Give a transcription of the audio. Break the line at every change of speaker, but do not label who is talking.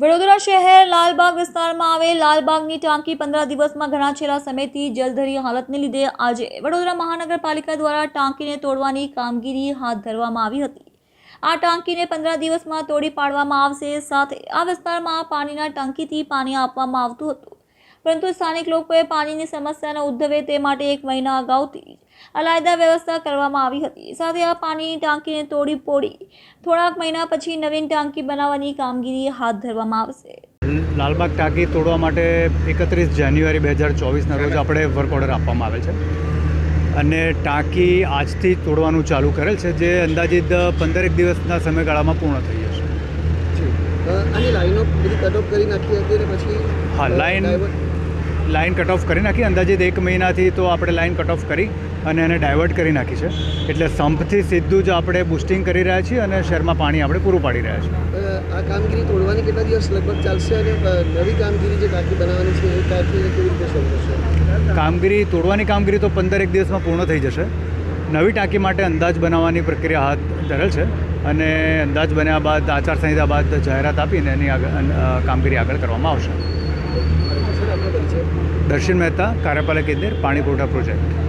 વડોદરા શહેર લાલબાગ વિસ્તારમાં આવેલ લાલબાગની ટાંકી પંદર દિવસમાં ઘણા છેલ્લા સમયથી જલધરી હાલતને લીધે આજે વડોદરા મહાનગરપાલિકા દ્વારા ટાંકીને તોડવાની કામગીરી હાથ ધરવામાં આવી હતી. આ ટાંકીને પંદર દિવસમાં તોડી પાડવામાં આવશે. સાથે આ વિસ્તારમાં પાણીના ટાંકીથી પાણી આપવામાં આવતું હતું. પરંતુ સ્થાનિક લોકોએ પાણીની સમસ્યાને ઉદ્ભવે તે માટે એક મહિના અગાઉથી જ અલાયદા વ્યવસ્થા કરવામાં આવી હતી. સાથે આ પાણીની ટાંકીને તોડી પોડી થોડાક મહિના પછી નવીન ટાંકી બનાવવાની કામગીરી હાથ ધરવામાં આવશે.
લાલબાગ ટાંકી તોડવા માટે એકત્રીસ જાન્યુઆરી બે હજાર ચોવીસના રોજ આપણે વર્ક ઓર્ડર આપવામાં આવેલ છે. અને ટાંકી આજથી તોડવાનું ચાલુ કરેલ છે જે અંદાજિત પંદરેક દિવસના સમયગાળામાં પૂર્ણ થઈ જશે.
અ, આની લાઈનો બધી કટ ઓફ કરી નાખી હતી પછી
હા, લાઈન- લાઈન કટ ઓફ કરી નાખી. અંદાજિત એક મહિનાથી તો આપણે લાઈન કટ ઓફ કરી અને એને ડાયવર્ટ કરી નાખી છે. એટલે સંપથી સીધું જ આપણે બુસ્ટિંગ કરી રહ્યા છીએ અને શહેરમાં પાણી આપણે પૂરું પાડી રહ્યા છીએ.
આ કામગીરી તોડવાની કેટલા દિવસ લગભગ ચાલશે અને નવી કામગીરી જે ટાંકી બનાવવાની છે એ ટાંકી કેવી રીતે શરૂ થશે?
કામગીરી તોડવાની કામગીરી તો પંદર એક દિવસમાં પૂર્ણ થઈ જશે. નવી ટાંકી માટે અંદાજ બનાવવાની પ્રક્રિયા હાથ ધરેલ છે અને અંદાજ બન્યા બાદ આચારસંહિતા બાદ જાહેરાત આપીને એની આગળ કામગીરી આગળ કરવામાં આવશે. દર્શન મહેતા કાર્યપાલક કેન્દ્ર પાણી પુરવઠા પ્રોજેક્ટ.